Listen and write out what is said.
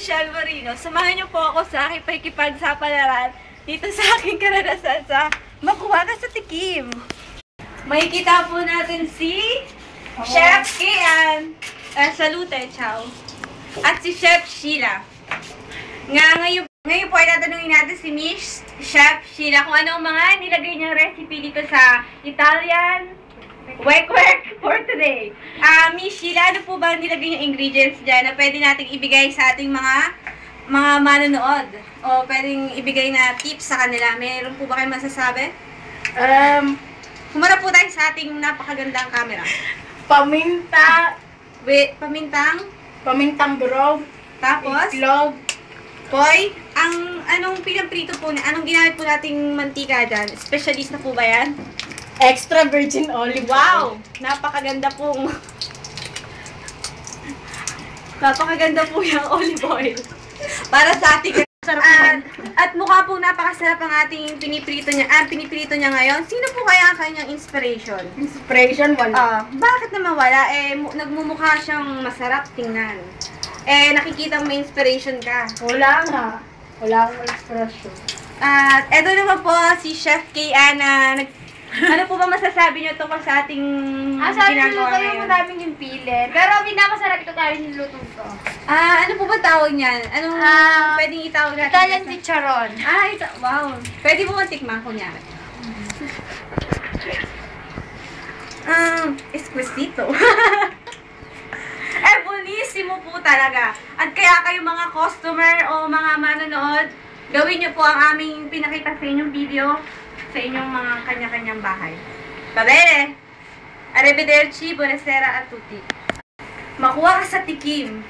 Michelle Marino. Samahan niyo po ako sa aking pakikipagsapalaran dito sa aking karanasan sa Makuha ka sa Tikim. Makikita po natin si Chef Kian. Uh, salute, ciao. At si Chef Sheila. Nga ngayon, ngayon po ay tatanungin natin si Miss Chef Sheila kung ano ang mga nilagay niyang recipe dito sa Italian Wek Wek for today. Ah, Miss Sheila, ano po ba ang nilagay niyong ingredients dyan na pwede nating ibigay sa ating mga mga manonood? O pwedeng ibigay na tips sa kanila? Meron po ba kayong masasabi? Um, Humarap po tayo sa ating napakagandang camera. paminta, Wait, pamintang, pamintang durog, tapos, itlog, Poy, ang anong pinaprito po, anong ginamit po nating mantika dyan? Specialist na po ba yan? Extra virgin olive Wow! Napakaganda pong... Napakaganda po yung olive oil. Para sa ating... Sarap At, at mukha po napakasarap ang ating piniprito niya. Ah, piniprito niya ngayon. Sino po kaya ang kanyang inspiration? Inspiration, wala. Ah, bakit naman wala? Eh, mu- nagmumukha siyang masarap tingnan. Eh, nakikita mo may inspiration ka. wala nga. Wala akong inspiration. At eto naman po si Chef Kay Ana. Nag, ano po ba masasabi niyo tungkol sa ating Ah, sabi niluto ginagawa yung ngayon? madaming yung pili. Pero pinakasarap ito kaya niluto ko. Ah, ano po ba tawag niyan? Anong Ah, pwedeng itawag natin? Italian sa- chicharon. Ah, ito, wow. Pwede mo matikman kunyari. Um, esquisito. eh, buonissimo po talaga. At kaya kayo mga customer o mga manonood, gawin niyo po ang aming pinakita sa inyong video sa inyong mga kanya-kanyang bahay. Babere! Arrivederci, buonasera a tutti. Makuha ka sa tikim.